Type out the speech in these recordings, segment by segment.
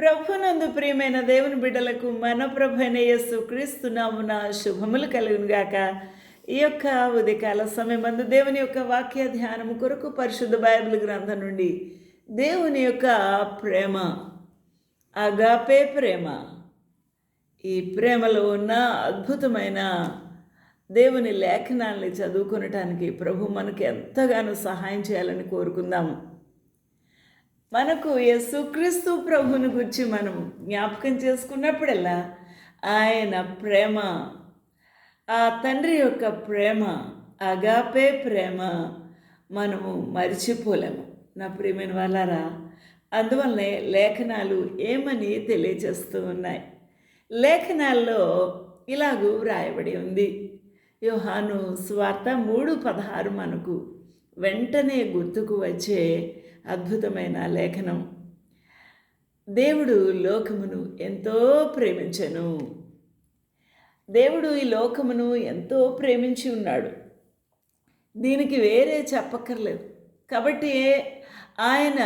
ప్రభునందు ప్రియమైన దేవుని బిడ్డలకు మన ప్రభైన యేసు శుభములు కలుగునుగాక. ఈ యొక్క ఉదయకాల సమయమందు దేవుని యొక్క వాక్య ధ్యానము కొరకు పరిశుద్ధ బైబిల్ గ్రంథం నుండి దేవుని యొక్క ప్రేమ అగాపే ప్రేమ ఈ ప్రేమలో ఉన్న అద్భుతమైన దేవుని లేఖనాల్ని చదువుకొనటానికి ప్రభు మనకి ఎంతగానో సహాయం చేయాలని కోరుకుందాము మనకు యేసుక్రీస్తు ప్రభుని గురించి మనం జ్ఞాపకం చేసుకున్నప్పుడల్లా ఆయన ప్రేమ ఆ తండ్రి యొక్క ప్రేమ అగాపే ప్రేమ మనము మరిచిపోలేము. నా ప్రియమైన వాళ్ళారా అందువల్లనే లేఖనాలు ఏమని తెలియజేస్తూ ఉన్నాయి. లేఖనాల్లో ఇలాగూ వ్రాయబడి ఉంది. యోహాను స్వార్థ మూడు పదహారు మనకు వెంటనే గుర్తుకు వచ్చే అద్భుతమైన లేఖనం. దేవుడు లోకమును ఎంతో ప్రేమించెను. దేవుడు ఈ లోకమును ఎంతో ప్రేమించి ఉన్నాడు. దీనికి వేరే చెప్పక్కర్లేదు. కాబట్టి ఆయన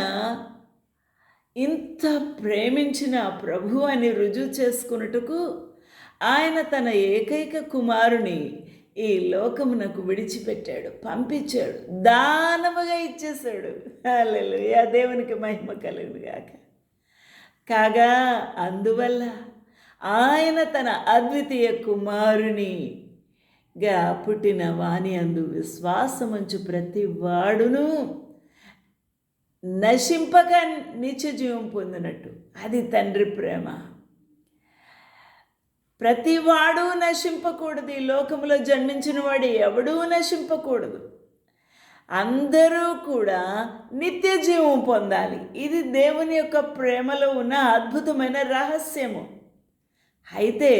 ఇంత ప్రేమించిన ప్రభు అని రుజువు చేసుకున్నట్టుకు ఆయన తన ఏకైక కుమారుని ఈ లోకమునకు విడిచిపెట్టాడు పంపించాడు దానముగా ఇచ్చేశాడు. హల్లెలూయా. దేవునికి మహిమ కలుగును కాక కాగా అందువల్ల ఆయన తన అద్వితీయ కుమారునిగా పుట్టిన వాణి అందు విశ్వాసముంచు ప్రతి వాడును నశింపక నిత్య జీవం పొందినట్టు. అది తండ్రి ప్రేమ. ప్రతివాడు నశింపకూడదు. ఈ లోకంలో జన్మించిన వాడు ఎవడూ నశింపకూడదు. అందరూ కూడా నిత్య జీవం పొందాలి. ఇది దేవుని యొక్క ప్రేమలో ఉన్న అద్భుతమైన రహస్యము. అయితే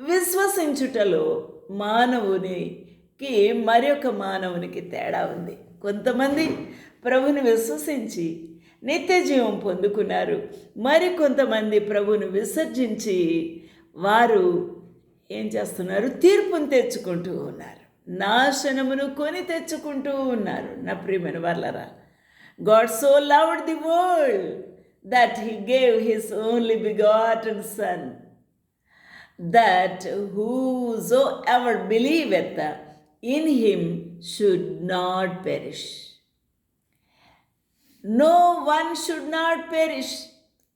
విశ్వసించుటలో మానవునికి మరొక మానవునికి తేడా ఉంది. కొంతమంది ప్రభుని విశ్వసించి నిత్య జీవం పొందుకున్నారు. మరి కొంతమంది ప్రభుని విసర్జించి వారు ఏం చేస్తున్నారు? తీర్పును తెచ్చుకుంటూ ఉన్నారు. నాశనమును కొని తెచ్చుకుంటూ ఉన్నారు. నా ప్రియమైన వాళ్ళరా God so loved the world that he gave his only begotten son that whosoever believeth in him should not perish no one should not perish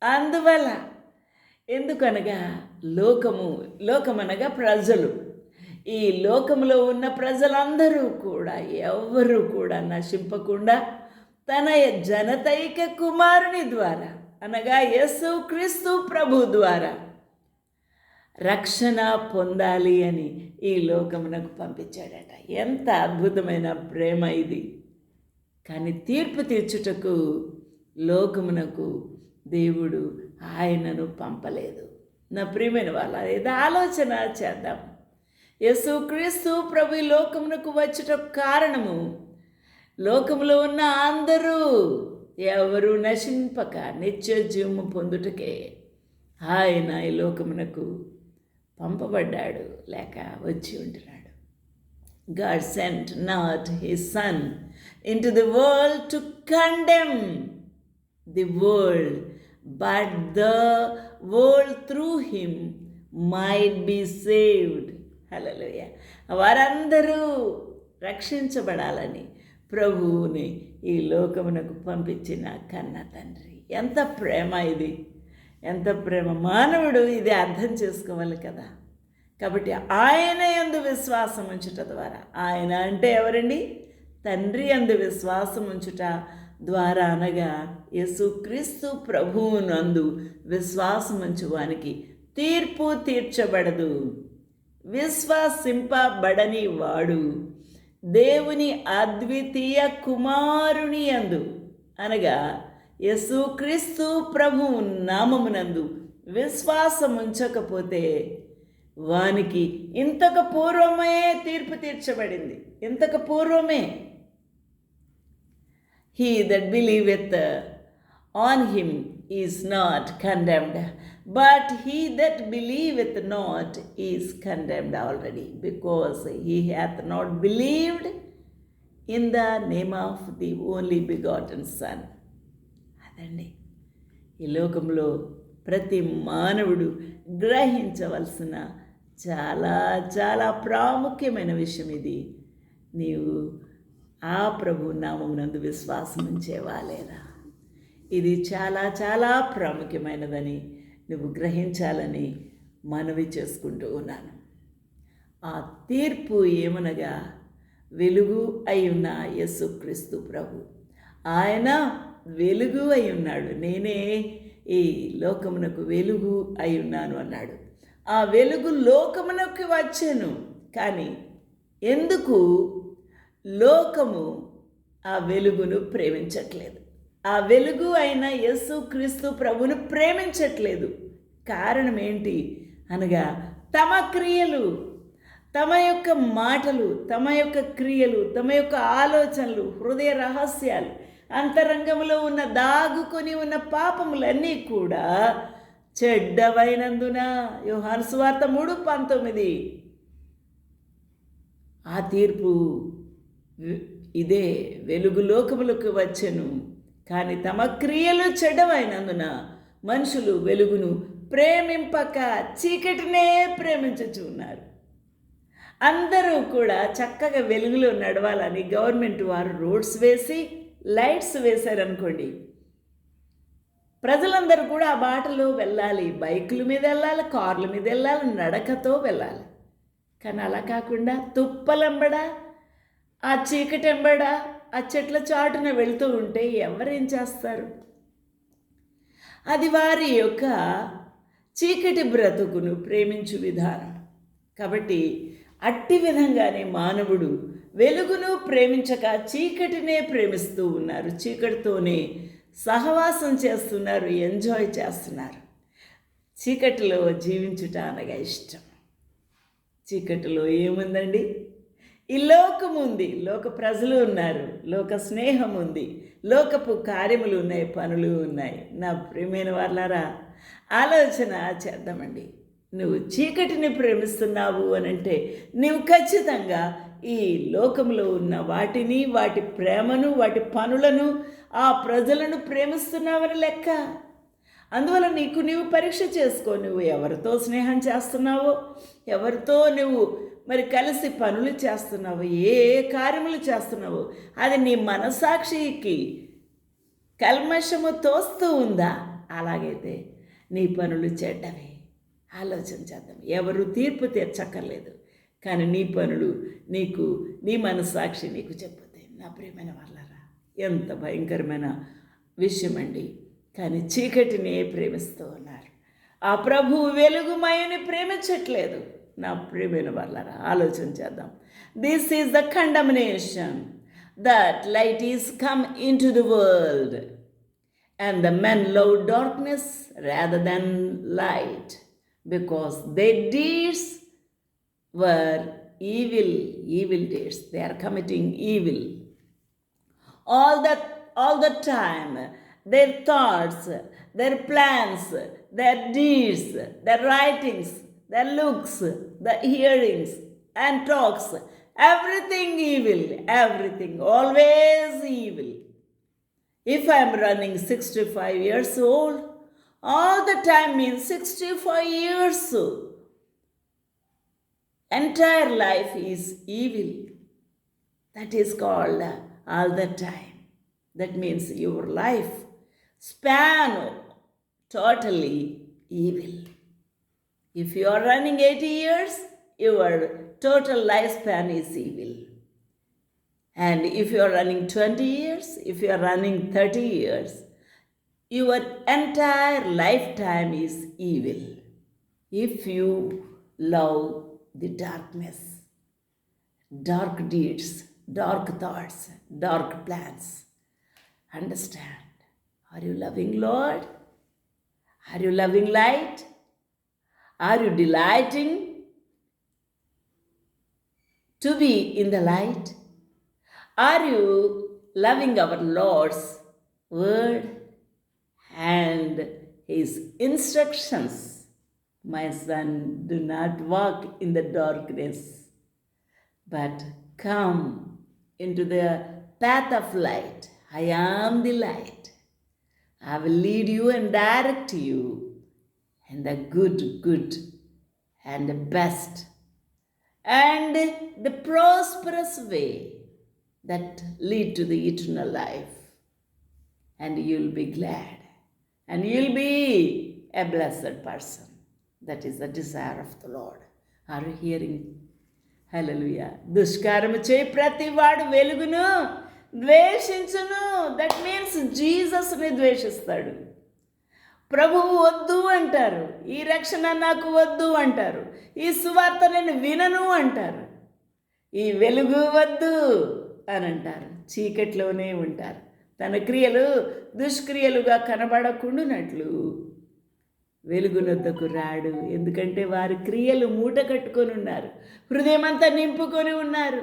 అందువల్ల ఎందుకనగా లోకము లోకమనగా ప్రజలు. ఈ లోకములో ఉన్న ప్రజలందరూ కూడా ఎవరు కూడా నశింపకుండా తన జనతైక కుమారుని ద్వారా అనగా యేసు క్రీస్తు ప్రభు ద్వారా రక్షణ పొందాలి అని ఈ లోకమునకు పంపించాడట. ఎంత అద్భుతమైన ప్రేమ ఇది. కానీ తీర్పు తీర్చుటకు లోకమునకు దేవుడు ఆయనను పంపలేదు. నా ప్రియమైన వాళ్ళ ఏదో ఆలోచన చేద్దాం. యేసుక్రీస్తు ప్రభు ఈ లోకమునకు వచ్చట కారణము లోకములో ఉన్న అందరూ ఎవరు నశింపక నిత్య జీవము పొందుటకే ఆయన ఈ లోకమునకు పంపబడ్డాడు లేక వచ్చి ఉంటున్నాడు. God sent not he son into the world to condemn the world but the world through him might be saved. హలోయ వారందరూ రక్షించబడాలని ప్రభువుని ఈ లోకమునకు పంపించిన కన్న తండ్రి. ఎంత ప్రేమ ఇది. ఎంత ప్రేమ. మానవుడు ఇది అర్థం చేసుకోవాలి కదా. కాబట్టి ఆయన ఎందు విశ్వాసం ఉంచుట ద్వారా. ఆయన అంటే ఎవరండి? తండ్రి అందు విశ్వాసం ఉంచుట ద్వారా అనగా యేసుక్రీస్తు ప్రభువునందు విశ్వాసం ఉంచువానికి తీర్పు తీర్చబడదు. విశ్వాసింపబడని వాడు దేవుని అద్వితీయ కుమారుని అందు అనగా యేసుక్రీస్తు ప్రభువు నామమునందు విశ్వాసం ఉంచకపోతే వానికి ఇంతకు పూర్వమే తీర్పు తీర్చబడింది. ఇంతకు పూర్వమే he that believeth on him is not condemned but he that believeth not is condemned already because he hath not believed in the name of the only begotten son అదండి. ఈ లోకంలో ప్రతి మానవుడు గ్రహించవలసిన చాలా చాలా ప్రాముఖ్యమైన విషయం ఇది. నీవు ఆ ప్రభు నామమునందు విశ్వాసం ఉంచేవా లేదా ఇది చాలా చాలా ప్రాముఖ్యమైనదని నువ్వు గ్రహించాలని మనవి చేసుకుంటూ ఉన్నాను. ఆ తీర్పు ఏమనగా వెలుగు అయి ఉన్న యేసుక్రీస్తు ప్రభు. ఆయన వెలుగు అయి ఉన్నాడు నేనే ఈ లోకమునకు వెలుగు అయి ఉన్నాను అన్నాడు. ఆ వెలుగు లోకమునకు వచ్చాను. కానీ ఎందుకు? లోకము ఆ వెలుగును ప్రేమించట్లేదు. ఆ వెలుగు అయిన యేసు క్రీస్తు ప్రభును ప్రేమించట్లేదు. కారణం ఏంటి? అనగా తమ క్రియలు తమ యొక్క మాటలు తమ యొక్క క్రియలు తమ యొక్క ఆలోచనలు హృదయ రహస్యాలు అంతరంగంలో ఉన్న దాగుకొని ఉన్న పాపములన్నీ కూడా చెడ్డవైనందున యోహాను స్వార్థ మూడు పంతొమ్మిది. ఆ తీర్పు ఇదే వెలుగు లోకములకు వచ్చెను. కానీ తమ క్రియలు చెడ్డవైనందున మనుషులు వెలుగును ప్రేమింపక చీకటినే ప్రేమించుచున్నారు. అందరూ కూడా చక్కగా వెలుగులో నడవాలని గవర్నమెంట్ వారు రోడ్స్ వేసి లైట్స్ వేశారనుకోండి. ప్రజలందరూ కూడా ఆ బాటలో వెళ్ళాలి. బైకుల మీద వెళ్ళాలి కార్ల మీద వెళ్ళాలి నడకతో వెళ్ళాలి. కానీ అలా కాకుండా తుప్పలంబడా ఆ చీకటెంబడ ఆ చెట్ల చాటున వెళుతూ ఉంటే ఎవరేం చేస్తారు? అది వారి యొక్క చీకటి బ్రతుకును ప్రేమించు విధానం. కాబట్టి అట్టి విధంగానే మానవుడు వెలుగును ప్రేమించక చీకటినే ప్రేమిస్తూ ఉన్నారు. చీకటితోనే సహవాసం చేస్తున్నారు ఎంజాయ్ చేస్తున్నారు. చీకటిలో జీవించుట అనగా ఇష్టం. చీకటిలో ఏముందండి? ఈ లోకం ఉంది లోక ప్రజలు ఉన్నారు లోక స్నేహం ఉంది లోకపు కార్యములు ఉన్నాయి పనులు ఉన్నాయి. నా ప్రియమైన వాళ్ళారా ఆలోచన చేద్దామండి. నువ్వు చీకటిని ప్రేమిస్తున్నావు అని అంటే నువ్వు ఖచ్చితంగా ఈ లోకంలో ఉన్న వాటిని వాటి ప్రేమను వాటి పనులను ఆ ప్రజలను ప్రేమిస్తున్నావని లెక్క. అందువల్ల నీకు నీవు పరీక్ష చేసుకో నువ్వు ఎవరితో స్నేహం చేస్తున్నావో ఎవరితో నువ్వు మరి కలిసి పనులు చేస్తున్నావు ఏ కార్యములు చేస్తున్నావు? అది నీ మనసాక్షికి కల్మషము తోస్తూ ఉందా? అలాగైతే నీ పనులు చెడ్డవి. ఆలోచన చేద్దాం. ఎవరు తీర్పు తీర్చక్కర్లేదు. కానీ నీ పనులు నీకు నీ మనస్సాక్షి నీకు చెప్పుతాయి నా ప్రియమైన వాళ్ళరా ఎంత భయంకరమైన విషయం అండి కానీ చీకటిని ప్రేమిస్తూ ఉన్నారు. ఆ ప్రభు వెలుగుమయని ప్రేమించట్లేదు. నా ప్రియమైన వాళ్ళరా ఆలోచన చేద్దాం this is the condemnation that light is come into the world and the men love darkness rather than light because they deeds were evil, evil deeds. They are committing evil. All that, all the time, their thoughts, their plans, their deeds, their writings, their looks, the hearings and talks, everything evil, everything, always evil. If I am running 65 years old, all the time means 65 years entire life is evil. That is called all the time. That means your life span totally evil. If you are running 80 years, your total lifespan is evil. And if you are running 20 years, if you are running 30 years, your entire lifetime is evil. If you love the darkness, dark deeds, dark thoughts, dark plans. Understand. Are you loving Lord? Are you loving light? Are you delighting to be in the light? Are you loving our Lord's word and his instructions? My son, do not walk in the darkness, but come into the path of light. I am the light. I will lead you and direct you in the good, good and the best and the prosperous way that lead to the eternal life. And you'll be glad and you'll be a blessed person. That is the desire of the Lord. Are you hearing? హలలుయ దుష్కారము చేయి ప్రతి వాడు వెలుగును ద్వేషించును that means జీసస్ని ద్వేషిస్తాడు ప్రభువు వద్దు అంటారు. ఈ రక్షణ నాకు వద్దు అంటారు. ఈ సువార్త నేను వినను అంటారు. ఈ వెలుగు వద్దు అని అంటారు. చీకట్లోనే ఉంటారు. తన క్రియలు దుష్క్రియలుగా కనబడకుండానట్లు వెలుగునొద్దకు రాడు. ఎందుకంటే వారి క్రియలు మూట కట్టుకొని ఉన్నారు. హృదయమంతా నింపుకొని ఉన్నారు.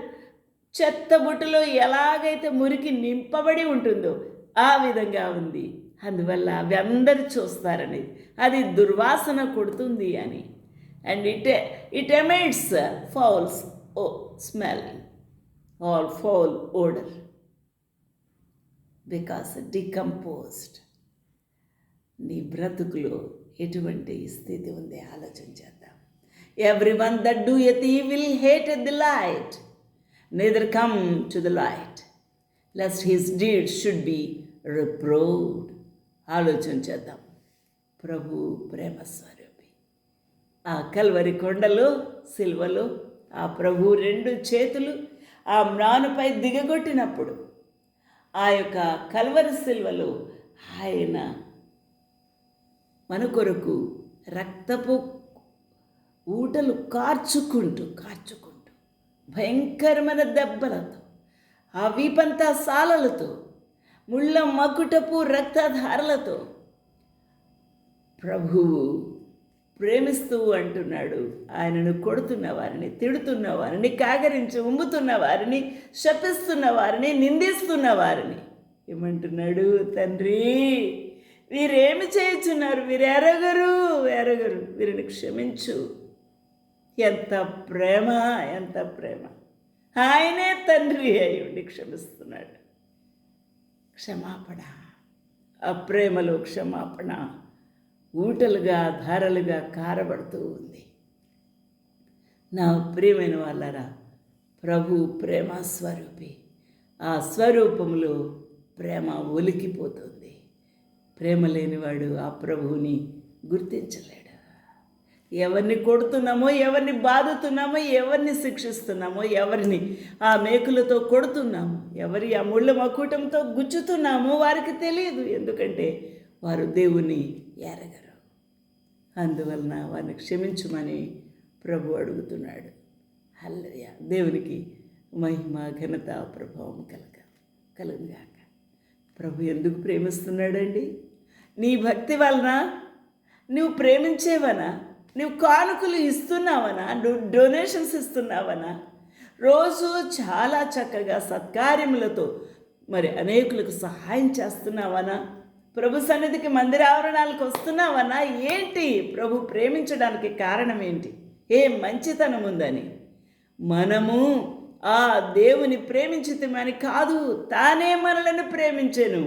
చెత్త బుట్టలో ఎలాగైతే మురికి నింపబడి ఉంటుందో ఆ విధంగా ఉంది. అందువల్ల అవి అందరు చూస్తారని. అది దుర్వాసన కొడుతుంది అని. And it it emits fouls o smell all foul odour because decomposed నీ బ్రతుకులో ఎటువంటి స్థితి ఉంది? ఆలోచన చేద్దాం. Every one that doeth evil hate the light neither come to the light lest his deed should be reproved ఆలోచన చేద్దాం. ప్రభు ప్రేమ స్వరూపి. ఆ కల్వరి కొండలో సిల్వలో ఆ ప్రభు రెండు చేతులు ఆ మ్రానుపై దిగగొట్టినప్పుడు ఆ యొక్క కల్వరి సిల్వలో ఆయన మన కొరకు రక్తపు ఊటలు కార్చుకుంటూ కార్చుకుంటూ భయంకరమైన దెబ్బలతో ఆ వీపంతా సాలలతో ముళ్ళ మకుటపు రక్తధారలతో ప్రభువు ప్రేమిస్తూ అంటున్నాడు. ఆయనను కొడుతున్న వారిని తిడుతున్న వారిని కాగరించి ఉమ్ముతున్న వారిని శపిస్తున్న వారిని నిందిస్తున్న వారిని. ఏమంటున్నాడు? తండ్రి వీరేమి చేయుచున్నారు? వీరెరగరు? ఎరగరు. వీరిని క్షమించు. ఎంత ప్రేమ ఎంత ప్రేమ. ఆయనే తండ్రి అయ్యుండి క్షమిస్తున్నాడు. క్షమాపణ ఆ ప్రేమలో క్షమాపణ ఊటలుగా ధారలుగా కారబడుతూ ఉంది. నా ప్రియమైన వాళ్ళరా ప్రభు ప్రేమ స్వరూపి. ఆ స్వరూపంలో ప్రేమ ఒలికిపోతుంది. ప్రేమ లేనివాడు ఆ ప్రభువుని గుర్తించలేడు. ఎవరిని కొడుతున్నామో ఎవరిని బాదుతున్నామో ఎవరిని శిక్షిస్తున్నామో ఎవరిని ఆ మేకులతో కొడుతున్నాము ఎవరి ఆ ముళ్ళ మకుటంతో గుచ్చుతున్నామో వారికి తెలియదు. ఎందుకంటే వారు దేవుని ఎరగరు. అందువలన వారిని క్షమించమని ప్రభు అడుగుతున్నాడు. హల్లయ్య దేవునికి మహిమ ఘనత ప్రభావం కలగ కలుగుగాక. ప్రభు ఎందుకు ప్రేమిస్తున్నాడండి? నీ భక్తి వలన నువ్వు ప్రేమించేవనా? నువ్వు కానుకలు ఇస్తున్నావనా? నువ్వు డొనేషన్స్ ఇస్తున్నావనా? రోజు చాలా చక్కగా సత్కార్యములతో మరి అనేకులకు సహాయం చేస్తున్నావనా? ప్రభు సన్నిధికి మందిర ఆవరణాలకు వస్తున్నావనా? ఏంటి? ప్రభు ప్రేమించడానికి కారణం ఏంటి? ఏ మంచితనం ఉందని? మనము ఆ దేవుని ప్రేమించితమని కాదు తానే మనలను ప్రేమించాను.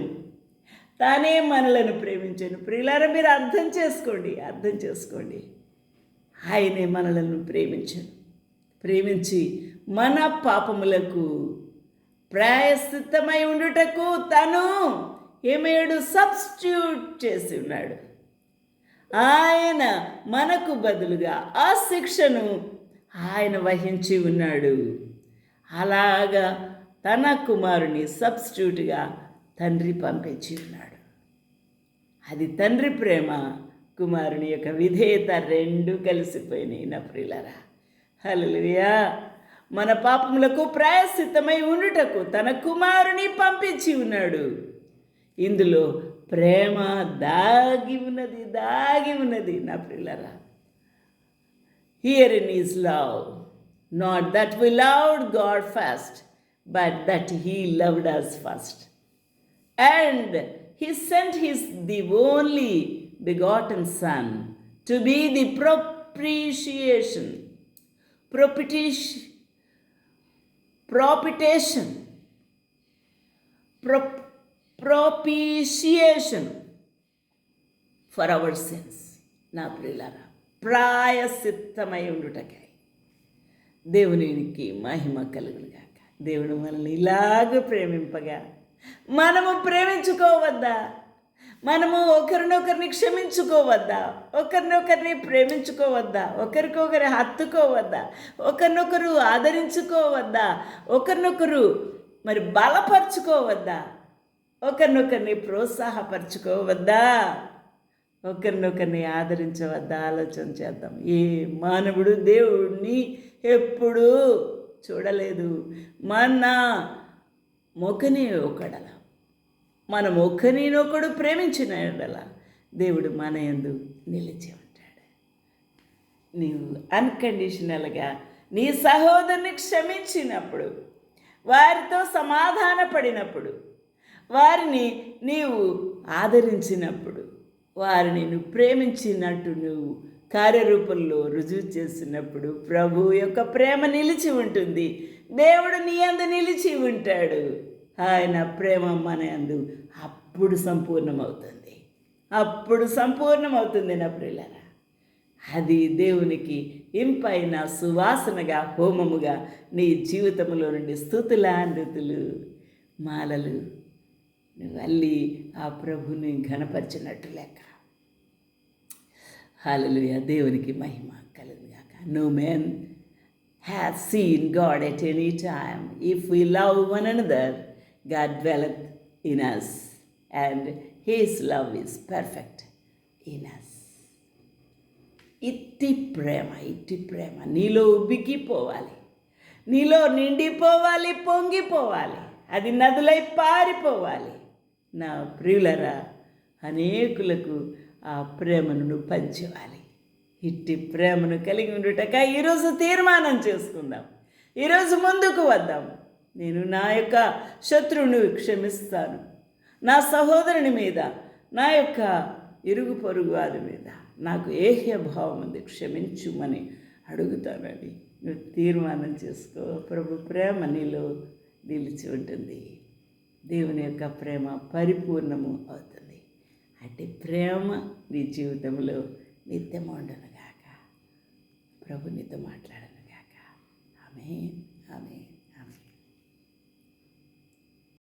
తానే మనలను ప్రేమించాను. ప్రియులారా మీరు అర్థం చేసుకోండి అర్థం చేసుకోండి. ఆయనే మనలను ప్రేమించాడు. ప్రేమించి మన పాపములకు ప్రాయశ్చిత్తమై ఉండుటకు తను ఏమయ్యాడు సబ్స్టిట్యూట్ చేసి ఉన్నాడు. ఆయన మనకు బదులుగా ఆ శిక్షను ఆయన వహించి ఉన్నాడు. అలాగా తన కుమారుని సబ్స్టిట్యూట్గా తండ్రి పంపించి ఉన్నాడు. అది తండ్రి ప్రేమ కుమారుని యొక్క విధేయత రెండు కలిసిపోయినాయి నా ప్రిలరా హలలుయా మన పాపములకు ప్రాయశ్చిత్తమై ఉండుటకు తన కుమారుని పంపించి ఉన్నాడు. ఇందులో ప్రేమ దాగి ఉన్నది దాగి ఉన్నది నా పిల్లరా herein is love not that we loved God first but that he loved us first and he sent his the only begotten son to be the propitiation propitiation propitiation prop, propitiation for our sins నా ప్రియులారా ప్రాయసిత్తమై ఉండుటకై దేవునికి మహిమ కలుగునుగాక దేవుడు మనల్ని ఇలాగ ప్రేమింపగా మనము ప్రేమించుకోవద్దా మనము ఒకరినొకరిని క్షమించుకోవద్దా? ఒకరినొకరిని ప్రేమించుకోవద్దా? ఒకరికొకరి హత్తుకోవద్దా? ఒకరినొకరు ఆదరించుకోవద్దా? ఒకరినొకరు మరి బలపరుచుకోవద్దా? ఒకరినొకరిని ప్రోత్సాహపరచుకోవద్దా? ఒకరినొకరిని ఆదరించవద్దా? ఆలోచన చేద్దాం. ఏ మానవుడు దేవుడిని ఎప్పుడూ చూడలేదు. మన మొక్కని ఒకడలా. మనం ఒకరినొకడు ప్రేమించిన ఎడల దేవుడు మన యందు నిలిచి ఉంటాడు నీవు అన్కండిషనల్గా నీ సహోదరుని క్షమించినప్పుడు వారితో సమాధానపడినప్పుడు వారిని నీవు ఆదరించినప్పుడు వారిని నువ్వు ప్రేమించినట్టు నువ్వు కార్యరూపంలో రుజువు చేసినప్పుడు ప్రభు యొక్క ప్రేమ నిలిచి ఉంటుంది దేవుడు నీ అందు నిలిచి ఉంటాడు ఆయన ప్రేమ మనందు అప్పుడు సంపూర్ణమవుతుంది. అప్పుడు సంపూర్ణమవుతుంది నా ప్రియులరా. అది దేవునికి ఇంపైన సువాసనగా హోమముగా నీ జీవితంలో నుండి స్థుతులాందుతులు మాలలు నువ్వు అల్లి ఆ ప్రభుని ఘనపరిచినట్టు లెక్క. హాలలు దేవునికి మహిమ కలుగుగాక no men has seen God at any time if we love one another God dwelleth in us, and His love is perfect in us. ఇట్టి ప్రేమ ఇట్టి ప్రేమ. నీలో ఉబ్బికిపోవాలి నీలో నిండిపోవాలి పొంగిపోవాలి. అది నదులై పారిపోవాలి. నా ప్రియులరా అనేకులకు ఆ ప్రేమను నువ్వు పంచేవాలి. ఇట్టి ప్రేమను కలిగి ఉండుటక ఈరోజు తీర్మానం చేసుకుందాం. ఈరోజు ముందుకు వద్దాం. నేను నా యొక్క శత్రువును క్షమిస్తాను. నా సహోదరుని మీద నా యొక్క ఇరుగు పొరుగు వారి మీద నాకు ఏహ్య భావం ఉంది? క్షమించుమని అడుగుతానని నువ్వు తీర్మానం చేసుకో. ప్రభు ప్రేమ నీలో నిలిచి ఉంటుంది. దేవుని యొక్క ప్రేమ పరిపూర్ణము అవుతుంది. అంటే ప్రేమ నీ జీవితంలో నిత్యం ఉండనుగాక ప్రభు నీతో మాట్లాడనుగాక ఆమె ఆమె